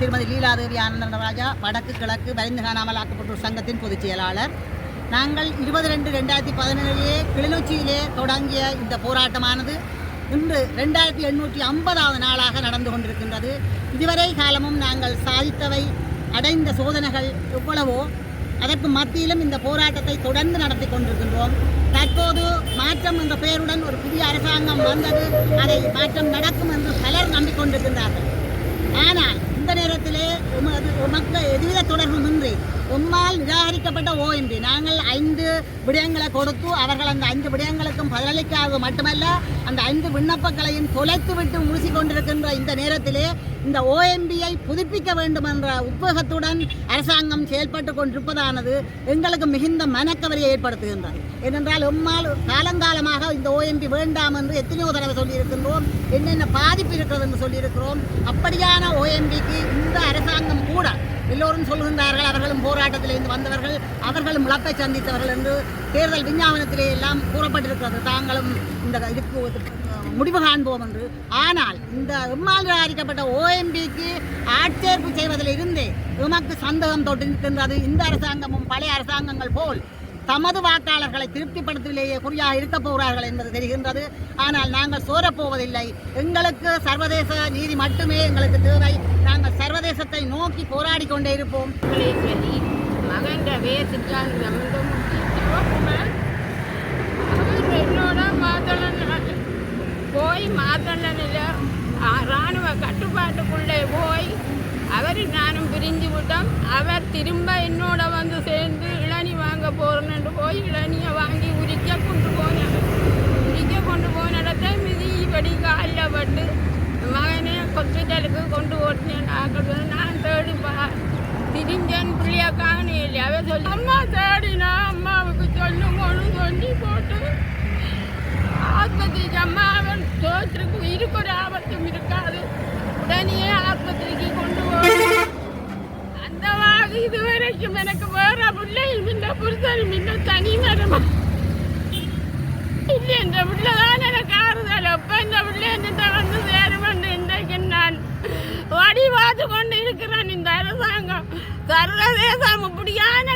திருமதி லீலாதேவி ஆனந்தராஜா வடக்கு கிழக்கு வரைந்து காணாமல் ஆக்கப்பட்டோர் சங்கத்தின் பொதுச் செயலாளர். நாங்கள் இருபது ரெண்டு ரெண்டாயிரத்தி பதினேழிலே கிளிநொச்சியிலே தொடங்கிய இந்த போராட்டமானது இன்று ரெண்டாயிரத்தி எண்ணூற்றி ஐம்பதாவது நாளாக நடந்து கொண்டிருக்கின்றது. இதுவரை காலமும் நாங்கள் சாதித்தவை அடைந்த சோதனைகள் எவ்வளவோ அதற்கு மத்தியிலும் இந்த போராட்டத்தை தொடர்ந்து நடத்தி கொண்டிருக்கின்றோம். தற்போது மாற்றம் என்ற பெயருடன் ஒரு புதிய அரசாங்கம் வந்தது. அதை மாற்றம் நடக்கும் என்று பலர் நம்பிக்கொண்டிருக்கின்றார்கள். ஆனால் இந்த நேரத்தில் உமது உமக்கு எதுவித தொடர்புமின்றி உம்மால் ஓஎம்பி நாங்கள் ஐந்து விடயங்களை கொடுத்து அவர்கள் அந்த ஐந்து விடயங்களுக்கும் பதிலளிக்காதது மட்டுமல்ல அந்த ஐந்து விண்ணப்பங்களையும் தொலைத்து விட்டு முழுசி கொண்டிருக்கின்ற இந்த நேரத்திலே இந்த ஓஎம்பியை புதுப்பிக்க வேண்டும் என்ற உத்வேகத்துடன் அரசாங்கம் செயல்பட்டு கொண்டிருப்பதானது எங்களுக்கு மிகுந்த மனக்கவலையை ஏற்படுத்துகின்றது. ஏனென்றால் எம்மால் காலங்காலமாக இந்த ஓஎம்பி வேண்டாம் என்று எத்தனையோ தடவை சொல்லியிருக்கின்றோம். என்னென்ன பாதிப்பு இருக்கிறது என்று சொல்லியிருக்கிறோம். அப்படியான ஓஎம்பிக்கு இந்த அரசாங்கம் கூட எல்லோரும் சொல்கின்றார்கள் அவர்களும் போராட்டத்திலிருந்து வந்தவர்கள் அவர்களும் இழப்பை சந்தித்தவர்கள் என்று தேர்தல் விஞ்ஞாபனத்திலே எல்லாம் கூறப்பட்டிருக்கிறது. தாங்களும் இந்த இதுக்கு முடிவு காண்போம் என்று. ஆனால் இந்த எம்மால் நிராகரிக்கப்பட்ட ஓஎம்பிக்கு ஆட்சேர்ப்பு செய்வதில் இருந்தே எமக்கு சந்தேகம் தொட்டிருக்கின்றது. இந்த அரசாங்கமும் பழைய அரசாங்கங்கள் போல் தமது வாக்காளர்களை திருப்திப்படுத்தவிலேயே குறியாக இருக்க போகிறார்கள் என்பது தெரிகின்றது. ஆனால் நாங்கள் சோரப்போவதில்லை. எங்களுக்கு சர்வதேச நீதி மட்டுமே எங்களுக்கு தேவை. நாங்கள் சர்வதேசத்தை நோக்கி போராடி கொண்டே இருப்போம். மகன்ற வேசிக்கான் என்னோட மாதளன் போய் மாதளனில் இராணுவ கட்டுப்பாட்டுக்குள்ளே போய் அவரை நானும் பிரிஞ்சு விட்டோம் அவர் திரும்ப என்னோட வந்து சேர்ந்து வாங்க போகிறேன்னு போய் இளநியை வாங்கி உரிக்க கொண்டு போனேன் உரிக்க கொண்டு போன இடத்த மிதி படி காலில் பட்டு மகனே ஹாஸ்பிட்டலுக்கு கொண்டு ஓட்டினேன் ஆக்கள் நான் தேடிப்பா பா பிள்ளையா பிள்ளைய காணையில் அவ சொல்லி அம்மா தேடினா அம்மாவுக்கு சொல்லுங்கன்னு சொல்லி போட்டு ஆஸ்பத்திரிக்கு அம்மா அவன் தோற்றுக்கு இருக்கிற ஆபத்தும் இருக்காது உடனே ஆஸ்பத்திரிக்கு கொண்டு போகணும் அந்த வாக்கு வரைக்கும் எனக்கு வேற பிள்ளையும் இல்லை புருஷனும் இல்லை தனி மரமா. இல்லை இந்த பிள்ளைதான் எனக்கு ஆறுதல். அப்ப இந்த பிள்ளை என்ன வந்து சேருமென்று இன்றைக்கு நான் வடி பார்த்து கொண்டு இருக்கிறான் இந்த அரசாங்கம். சர்வதேசம் இப்படியான